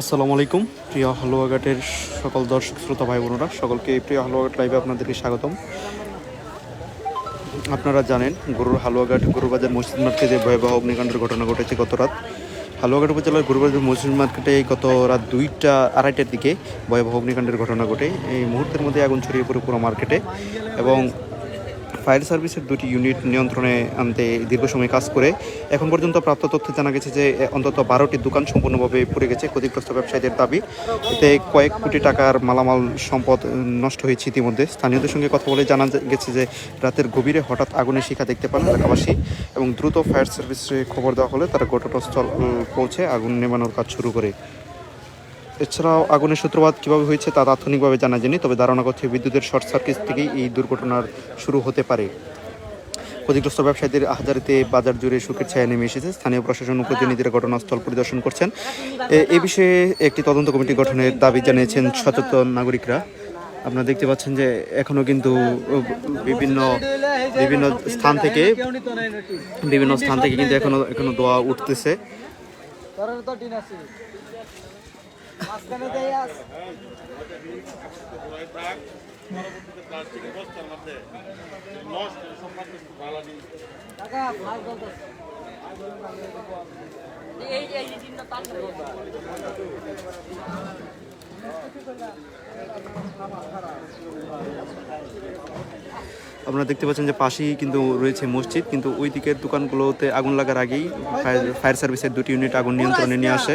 আসসালামু আলাইকুম। প্রিয় হালুয়াঘাটের সকল দর্শক, শ্রোতা, ভাই, বোনেরা সকলকে প্রিয় হালুয়াঘাট লাইভে আপনাদেরকে স্বাগতম। আপনারা জানেন, গরুর হালুয়াঘাট গরুবাজার মসজিদ মার্কেটে ভয়াবহ অগ্নিকাণ্ডের ঘটনা ঘটেছে গত রাত, হালুয়াঘাট উপজেলার গরুবাজার মসজিদ মার্কেটে গত রাত দুইটা আড়াইটার দিকে ভয়াবহ অগ্নিকাণ্ডের ঘটনা ঘটে। এই মুহূর্তের মধ্যে আগুন ছড়িয়ে পড়ে পুরো মার্কেটে এবং ফায়ার সার্ভিসের দুটি ইউনিট নিয়ন্ত্রণে আনতে দীর্ঘ সময় কাজ করে। এখন পর্যন্ত প্রাপ্ত তথ্যে জানা গেছে যে অন্তত বারোটি দোকান সম্পূর্ণভাবে পুড়ে গেছে ক্ষতিগ্রস্ত ব্যবসায়ীদের দাবি। এতে কয়েক কোটি টাকার মালামাল সম্পদ নষ্ট হয়েছে ইতিমধ্যে। স্থানীয়দের সঙ্গে কথা বলে জানা গেছে যে, রাতের গভীরে হঠাৎ আগুনের শিখা দেখতে পান এলাকাবাসী এবং দ্রুত ফায়ার সার্ভিসে খবর দেওয়া হলে তারা ঘটনাস্থল পৌঁছে আগুন নেভানোর কাজ শুরু করে। এছাড়াও আগুনের সূত্রপাত কীভাবে হয়েছে তা তাৎক্ষণিকভাবে জানা যায়নি, তবে ধারণা করছে বিদ্যুতের শর্ট সার্কিট থেকেই এই দুর্ঘটনার শুরু হতে পারে। ক্ষতিগ্রস্ত ব্যবসায়ীদের আহাজারিতে বাজার জুড়ে সুখের ছায়া নেমে এসেছে। স্থানীয় প্রশাসন প্রতিনিধিরা ঘটনাস্থল পরিদর্শন করছেন। এ- বিষয়ে একটি তদন্ত কমিটি গঠনের দাবি জানিয়েছেন সচেতন নাগরিকরা। আপনারা দেখতে পাচ্ছেন যে এখনও কিন্তু বিভিন্ন বিভিন্ন স্থান থেকে, বিভিন্ন স্থান থেকে কিন্তু এখনও এখনও দোয়া উঠতেছে। মাঝখানে দেই আস। টাকা আপনারা দেখতে পাচ্ছেন যে পাশেই কিন্তু রয়েছে মসজিদ কিন্তু ওই দিকের দোকানগুলোতে আগুন লাগার আগেই ফায়ার ফায়ার সার্ভিসের দুটি ইউনিট আগুন নিয়ন্ত্রণে নিয়ে আসে।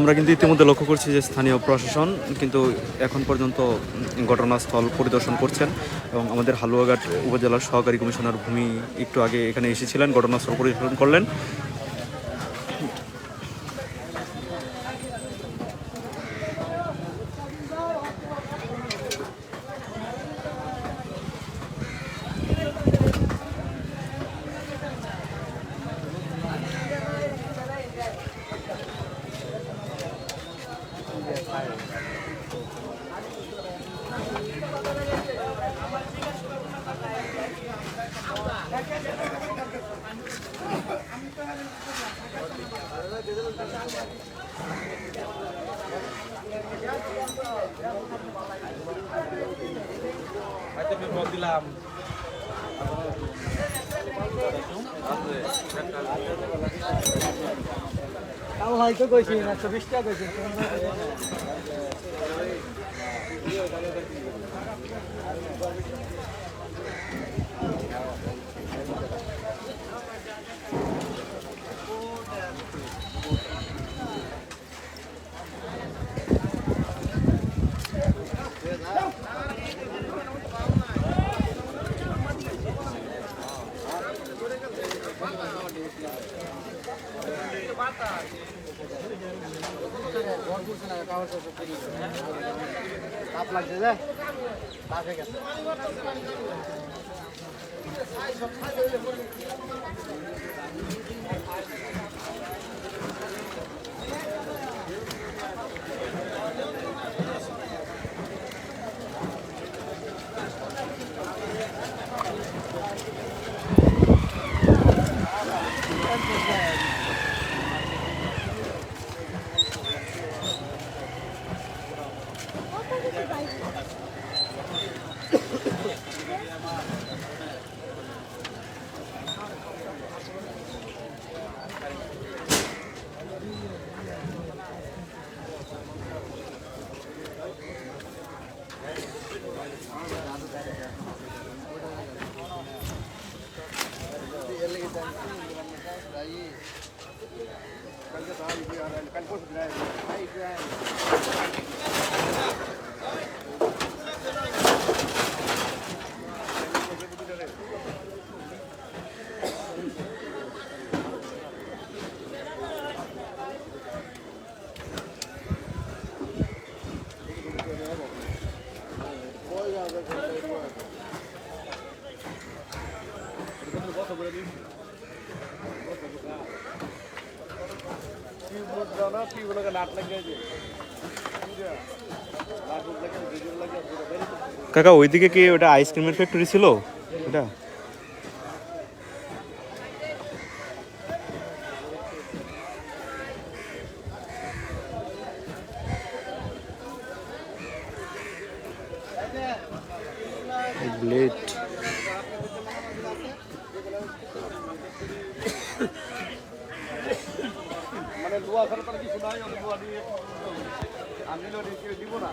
আমরা কিন্তু ইতিমধ্যে লক্ষ্য করছি যে স্থানীয় প্রশাসন কিন্তু এখন পর্যন্ত ঘটনাস্থল পরিদর্শন করছেন এবং আমাদের হালুয়াঘাট উপজেলার সহকারী কমিশনার ভূমি একটু আগে এখানে এসেছিলেন, ঘটনাস্থল পরিদর্শন করলেন। কাল হয়তো কইছি একশো বিশ টাকা কইছি। তাপ লাগছে যে তাপ গেছে কাকা ওইদিকে কি ওটা আইসক্রিমের ফ্যাক্টরি ছিল? ওটা? ব্লেড দোয়া ছাড়া তার কিছু নাই আমি দোয়া দিয়ে আমি কেউ দিব না।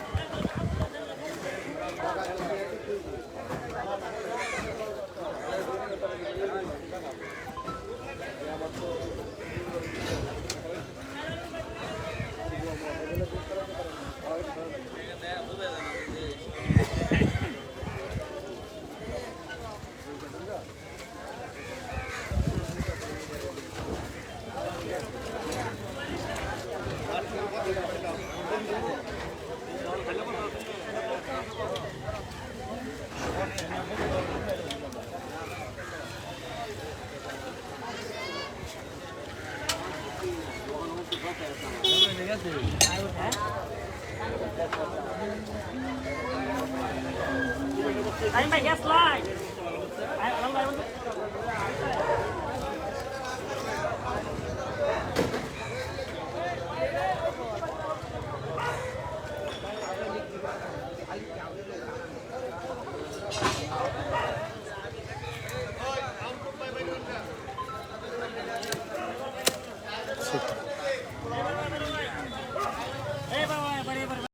I'm my guest line.